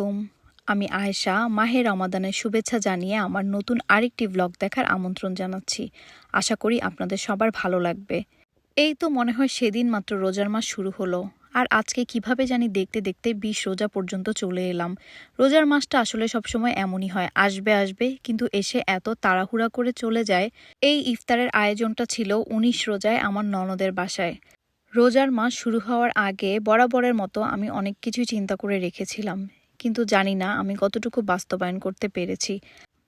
আলাইকুম। আমি আয়েশা, মাহে রমাদানের শুভেচ্ছা জানিয়ে আমার নতুন আরেকটি ব্লগ দেখার আমন্ত্রণ জানাচ্ছি। আশা করি আপনাদের সবার ভালো লাগবে। এই তো মনে হয় সেদিন মাত্র রোজার মাস শুরু হলো। আর আজকে কীভাবে জানি দেখতে দেখতে বিশ রোজা পর্যন্ত চলে এলাম। রোজার মাসটা আসলে সবসময় এমনই হয়, আসবে আসবে, কিন্তু এসে এত তাড়াহুড়া করে চলে যায়। এই ইফতারের আয়োজনটা ছিল উনিশ রোজায় আমার ননদের বাসায়। রোজার মাস শুরু হওয়ার আগে বরাবরের মতো আমি অনেক কিছুই চিন্তা করে রেখেছিলাম। কিন্তু জানি না আমি কতটুকু বাস্তবায়ন করতে পেরেছি।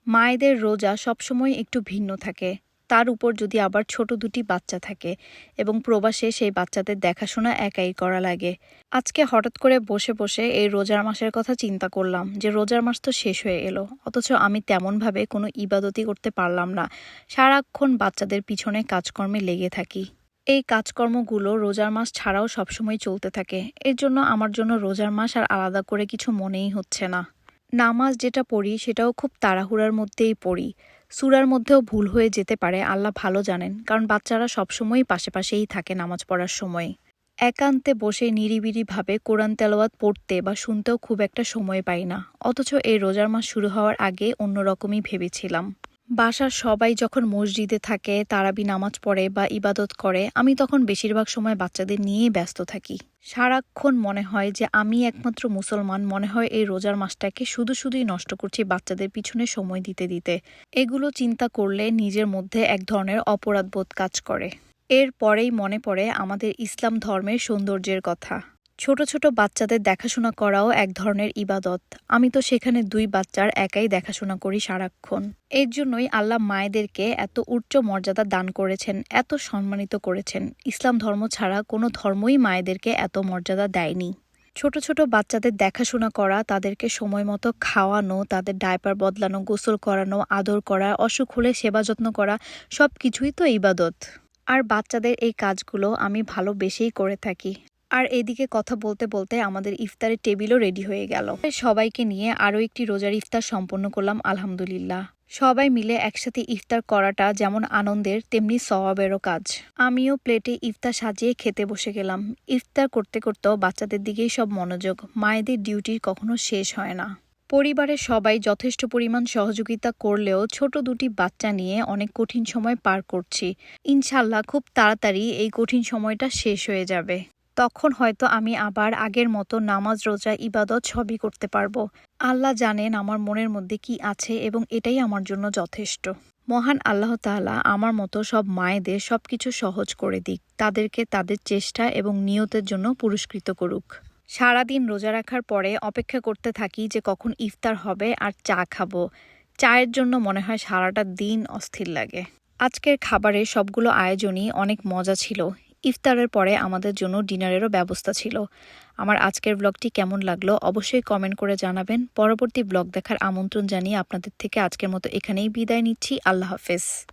মায়েদের রোজা সবসময় একটু ভিন্ন থাকে। তার উপর যদি আবার ছোট দুটি বাচ্চা থাকে এবং প্রবাসে সেই বাচ্চাদের দেখাশোনা একাই করা লাগে। আজকে হঠাৎ করে বসে বসে এই রোজার মাসের কথা চিন্তা করলাম যে রোজার মাস তো শেষ হয়ে এলো, অথচ আমি তেমনভাবে কোনো ইবাদতই করতে পারলাম না। সারাক্ষণ বাচ্চাদের পিছনে কাজকর্মে লেগে থাকি। এই কাজকর্মগুলো রোজার মাস ছাড়াও সবসময় চলতে থাকে। এর জন্য আমার জন্য রোজার মাস আর আলাদা করে কিছু মনেই হচ্ছে না। নামাজ যেটা পড়ি, সেটাও খুব তাড়াহুড়ার মধ্যেই পড়ি। সুরার মধ্যেও ভুল হয়ে যেতে পারে, আল্লাহ ভালো জানেন, কারণ বাচ্চারা সবসময়ই পাশে পাশেই থাকে নামাজ পড়ার সময়। একান্তে বসে নিরিবিরিভাবে কোরআন তেলাওয়াত পড়তে বা শুনতেও খুব একটা সময় পাই না। অথচ এই রোজার মাস শুরু হওয়ার আগে অন্যরকমই ভেবেছিলাম। বাসার সবাই যখন মসজিদে থাকে, তারাবি নামাজ পড়ে বা ইবাদত করে, আমি তখন বেশিরভাগ সময় বাচ্চাদের নিয়েই ব্যস্ত থাকি। সারাক্ষণ মনে হয় যে আমি একমাত্র মুসলমান, মনে হয় এই রোজার মাসটাকে শুধু শুধুই নষ্ট করছি বাচ্চাদের পিছনে সময় দিতে দিতে। এগুলো চিন্তা করলে নিজের মধ্যে এক ধরনের অপরাধবোধ কাজ করে। এর পরেই মনে পড়ে আমাদের ইসলাম ধর্মের সৌন্দর্যের কথা। ছোট ছোট বাচ্চাদের দেখাশোনা করাও এক ধরনের ইবাদত। আমি তো সেখানে দুই বাচ্চার একাই দেখাশোনা করি সারাক্ষণ। এর জন্যই আল্লাহ মায়েদেরকে এত উচ্চ মর্যাদা দান করেছেন, এত সম্মানিত করেছেন। ইসলাম ধর্ম ছাড়া কোনো ধর্মই মায়েদেরকে এত মর্যাদা দেয়নি। ছোট ছোট বাচ্চাদের দেখাশোনা করা, তাদেরকে সময় মতো খাওয়ানো, তাদের ডায়পার বদলানো, গোসল করানো, আদর করা, অসুখ হলে সেবা যত্ন করা সব কিছুই তো ইবাদত। আর বাচ্চাদের এই কাজগুলো আমি ভালোবেসেই করে থাকি। আর এদিকে কথা বলতে বলতে আমাদের ইফতারের টেবিলও রেডি হয়ে গেল। সবাইকে নিয়ে আরও একটি রোজার ইফতার সম্পন্ন করলাম, আলহামদুলিল্লাহ। সবাই মিলে একসাথে ইফতার করাটা যেমন আনন্দের, তেমনি সওয়াবেরও কাজ। আমিও প্লেটে ইফতার সাজিয়ে খেতে বসে গেলাম। ইফতার করতে করতেও বাচ্চাদের দিকেই সব মনোযোগ। মায়েদের ডিউটি কখনো শেষ হয় না। পরিবারের সবাই যথেষ্ট পরিমাণ সহযোগিতা করলেও ছোট দুটি বাচ্চা নিয়ে অনেক কঠিন সময় পার করছি। ইনশাল্লাহ খুব তাড়াতাড়ি এই কঠিন সময়টা শেষ হয়ে যাবে। তখন হয়তো আমি আবার আগের মতো নামাজ, রোজা, ইবাদত সবই করতে পারব। আল্লাহ জানেন আমার মনের মধ্যে কি আছে এবং এটাই আমার জন্য যথেষ্ট। মহান আল্লাহ তাআলা আমার মতো সব মায়েদের সবকিছু সহজ করে দিক। তাদেরকে তাদের চেষ্টা এবং নিয়তের জন্য পুরস্কৃত করুক। সারাদিন রোজা রাখার পরে অপেক্ষা করতে থাকি যে কখন ইফতার হবে আর চা খাব। চায়ের জন্য মনে হয় সারাটা দিন অস্থির লাগে। আজকের খাবারের সবগুলো আয়োজনই অনেক মজা ছিল। ইফতারের পরে আমাদের জন্য ডিনারেরও ব্যবস্থা ছিল। আমার আজকের ব্লগটি কেমন লাগল অবশ্যই কমেন্ট করে জানাবেন। পরবর্তী ব্লগ দেখার আমন্ত্রণ জানিয়ে আপনাদের থেকে আজকের মতো এখানেই বিদায় নিচ্ছি। আল্লাহ হাফেজ।